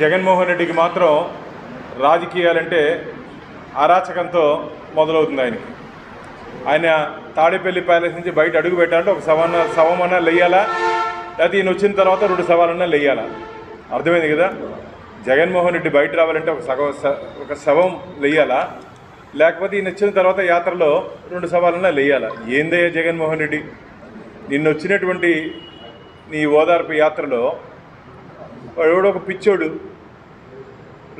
జగన్మోహన్ రెడ్డికి మాత్రం రాజకీయాలంటే అరాచకంతో మొదలవుతుంది ఆయనకి. ఆయన తాడేపల్లి ప్యాలెస్ నుంచి బయట అడుగు పెట్టాలంటే ఒక సవన్న శవమన్నా లేయాలా? లేకపోతే ఈయన వచ్చిన తర్వాత రెండు సవాలన్నా లేయాలా? అర్థమైంది కదా? జగన్మోహన్ రెడ్డి బయట రావాలంటే ఒక సగం స- ఒక శవం లేయాలా? లేకపోతే ఈయన వచ్చిన తర్వాత యాత్రలో రెండు సవాలన్నా లేయాలా? ఏందయ్యా జగన్మోహన్ రెడ్డి? నిన్న వచ్చినటువంటి నీ ఓదార్పు యాత్రలో వాడు ఎవడో ఒక పిచ్చోడు.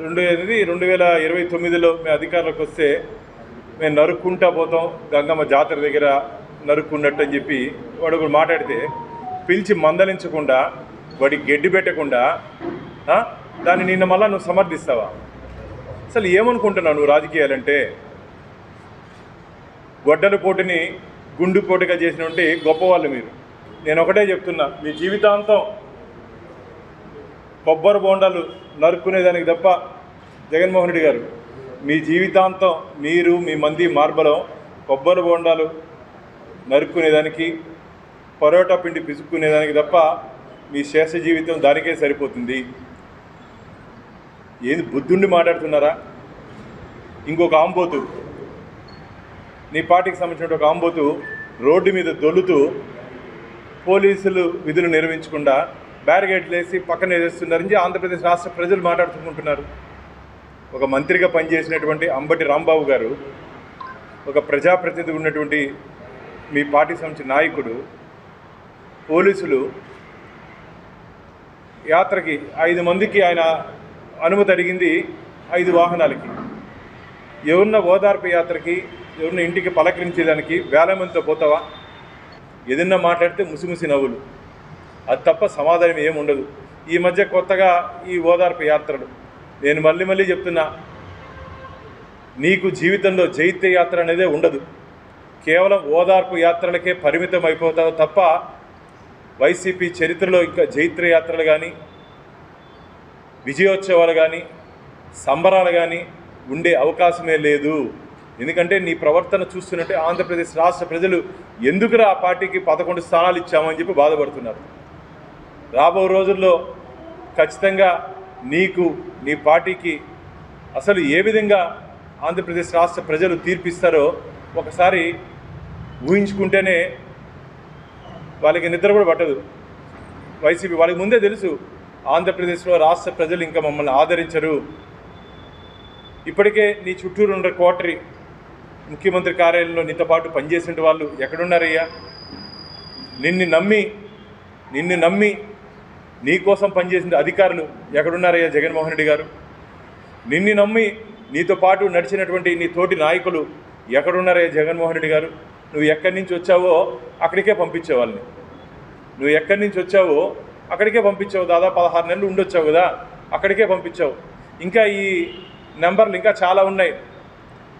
రెండు ఎనిమిది రెండు వేల ఇరవై తొమ్మిదిలో మేము అధికారులకు వస్తే మేము నరుక్కుంటా పోతాం గంగమ్మ జాతర దగ్గర నరుక్కున్నట్టు అని చెప్పి వాడు ఒకడు మాట్లాడితే పిలిచి మందలించకుండా వాడికి గడ్డి పెట్టకుండా దాన్ని నిన్న మళ్ళా నువ్వు సమర్థిస్తావా? అసలు ఏమనుకుంటున్నావు నువ్వు రాజకీయాలంటే? గొడ్డల పోటుని గుండు పోటుగా చేసినటువంటి గొప్పవాళ్ళు మీరు. నేను ఒకటే చెప్తున్నా మీ జీవితాంతం కొబ్బరి బోండాలు నరుక్కునేదానికి తప్ప జగన్మోహన్ రెడ్డి గారు మీ జీవితాంతం మీరు మీ మంది మార్బలం కొబ్బరి బోండాలు నరుక్కునేదానికి పరోటా పిండి పిసుక్కునేదానికి తప్ప మీ శేష జీవితం దానికే సరిపోతుంది. ఏది బుద్ధుండి మాట్లాడుతున్నారా? ఇంకొక ఆంబోతు. నీ పార్టీకి సంబంధించిన ఒక ఆంబోతు రోడ్డు మీద దొల్లుతూ పోలీసులు విధులు నిర్వహించకుండా బ్యారిగేట్లు వేసి పక్కన వేస్తున్నారని ఆంధ్రప్రదేశ్ రాష్ట్ర ప్రజలు మాట్లాడుకుంటున్నారు ఒక మంత్రిగా పనిచేసినటువంటి అంబటి రాంబాబు గారు ఒక ప్రజాప్రతినిధి ఉన్నటువంటి మీ పార్టీ సంబంధించిన నాయకుడు పోలీసులు యాత్రకి ఐదు మందికి ఆయన అనుమతి అడిగింది ఐదు వాహనాలకి. ఎవరిన ఓదార్పు యాత్రకి ఎవరిన ఇంటికి పలకరించేదానికి వేల మందితో పోతావా? ఏదన్నా మాట్లాడితే ముసిముసి నవ్వులు. అది తప్ప సమాధానం ఏముండదు ఈ మధ్య కొత్తగా ఈ ఓదార్పు యాత్రలు. నేను మళ్ళీ మళ్ళీ చెప్తున్నా నీకు జీవితంలో జైత్య యాత్ర అనేదే ఉండదు. కేవలం ఓదార్పు యాత్రలకే పరిమితం అయిపోతావు తప్ప వైసీపీ చరిత్రలో ఇంకా జైత్ర యాత్రలు కానీ విజయోత్సవాలు కానీ సంబరాలు కానీ ఉండే అవకాశమే లేదు. ఎందుకంటే నీ ప్రవర్తన చూస్తున్నట్టే ఆంధ్రప్రదేశ్ రాష్ట్ర ప్రజలు ఎందుకురా ఆ పార్టీకి పదకొండు స్థానాలు ఇచ్చామని చెప్పి బాధపడుతున్నారు. రాబో రోజుల్లో ఖచ్చితంగా నీకు నీ పార్టీకి అసలు ఏ విధంగా ఆంధ్రప్రదేశ్ రాష్ట్ర ప్రజలు తీర్పిస్తారో ఒకసారి ఊహించుకుంటేనే వాళ్ళకి నిద్ర కూడా పట్టదు. వైసీపీ వాళ్ళకి ముందే తెలుసు ఆంధ్రప్రదేశ్లో రాష్ట్ర ప్రజలు ఇంకా మమ్మల్ని ఆదరించరు. ఇప్పటికే నీ చుట్టూరు ఉన్న కోటరీ ముఖ్యమంత్రి కార్యాలయంలో నీతో పాటు పనిచేసిన వాళ్ళు ఎక్కడున్నారయ్యా? నిన్ను నమ్మి నిన్ను నమ్మి నీకోసం పనిచేసిన అధికారులు ఎక్కడున్నారయ్యా జగన్మోహన్ రెడ్డి గారు? నిన్ను నమ్మి నీతో పాటు నడిచినటువంటి నీ తోటి నాయకులు ఎక్కడున్నారయ్యా జగన్మోహన్ రెడ్డి గారు? నువ్వు ఎక్కడి నుంచి వచ్చావో అక్కడికే పంపించే వాళ్ళని. నువ్వు ఎక్కడి నుంచి వచ్చావో అక్కడికే పంపించావు. దాదాపు పదహారు నెలలు ఉండొచ్చావు కదా అక్కడికే పంపించావు. ఇంకా ఈ నెంబర్లు ఇంకా చాలా ఉన్నాయి.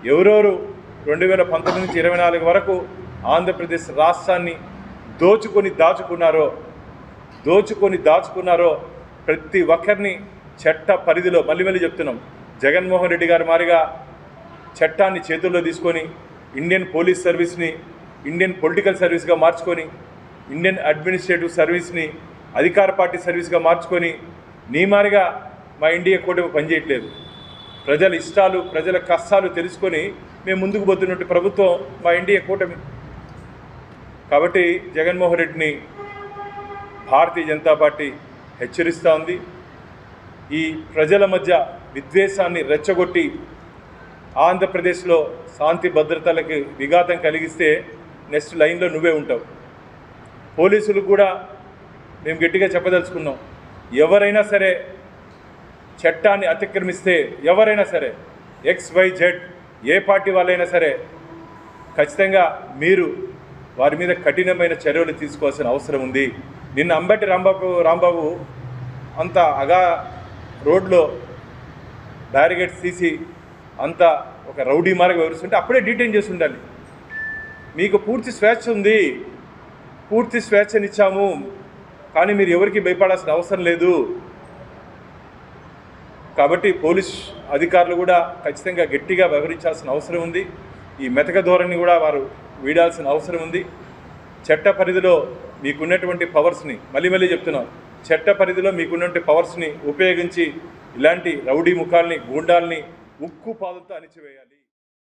ఎవరెవరు రెండు వేల పంతొమ్మిది నుంచి ఇరవై నాలుగు వరకు ఆంధ్రప్రదేశ్ రాష్ట్రాన్ని దోచుకొని దాచుకున్నారో దోచుకొని దాచుకున్నారో ప్రతి ఒక్కరిని చట్ట పరిధిలో మళ్ళీ మళ్ళీ చెప్తున్నాం. జగన్మోహన్ రెడ్డి గారి మారిగా చట్టాన్ని చేతుల్లో తీసుకొని ఇండియన్ పోలీస్ సర్వీస్ని ఇండియన్ పొలిటికల్ సర్వీస్గా మార్చుకొని ఇండియన్ అడ్మినిస్ట్రేటివ్ సర్వీస్ని అధికార పార్టీ సర్వీస్గా మార్చుకొని నీమారిగా మా ఇండియా కూటమి పనిచేయట్లేదు. ప్రజల ఇష్టాలు ప్రజల కష్టాలు తెలుసుకొని మేము ముందుకు పోతున్నట్టు ప్రభుత్వం మా ఇండియా కూటమి. కాబట్టి జగన్మోహన్ రెడ్డిని భారతీయ జనతా పార్టీ హెచ్చరిస్తూ ఉంది. ఈ ప్రజల మధ్య విద్వేషాన్ని రెచ్చగొట్టి ఆంధ్రప్రదేశ్లో శాంతి భద్రతలకు విఘాతం కలిగిస్తే నెక్స్ట్ లైన్లో నువ్వే ఉంటావు. పోలీసులు కూడా మేము గట్టిగా చెప్పదలుచుకున్నాం. ఎవరైనా సరే చట్టాన్ని అతిక్రమిస్తే ఎవరైనా సరే ఎక్స్ వై జెడ్ ఏ పార్టీ వాళ్ళైనా సరే ఖచ్చితంగా మీరు వారి మీద కఠినమైన చర్యలు తీసుకోవాల్సిన అవసరం ఉంది. నిన్న అంబటి రాంబాబు రాంబాబు అంత అగా రోడ్లో బ్యారిగేట్స్ తీసి అంత ఒక రౌడీ మార్గం వివరిస్తుంటే అప్పుడే డీటైన్ చేసి ఉండాలి. మీకు పూర్తి స్వేచ్ఛ ఉంది. పూర్తి స్వేచ్ఛనిచ్చాము. కానీ మీరు ఎవరికి భయపడాల్సిన అవసరం లేదు. కాబట్టి పోలీస్ అధికారులు కూడా ఖచ్చితంగా గట్టిగా వ్యవహరించాల్సిన అవసరం ఉంది. ఈ మెతక ధోరణి కూడా వారు వీడాల్సిన అవసరం ఉంది. చట్ట పరిధిలో మీకున్నటువంటి పవర్స్ని మళ్ళీ మళ్ళీ చెప్తున్నాం చట్ట పరిధిలో మీకున్నటువంటి పవర్స్ని ఉపయోగించి ఇలాంటి రౌడీ ముఖాల్ని గూండాల్ని ఉక్కు పాదంతో అణిచివేయాలి.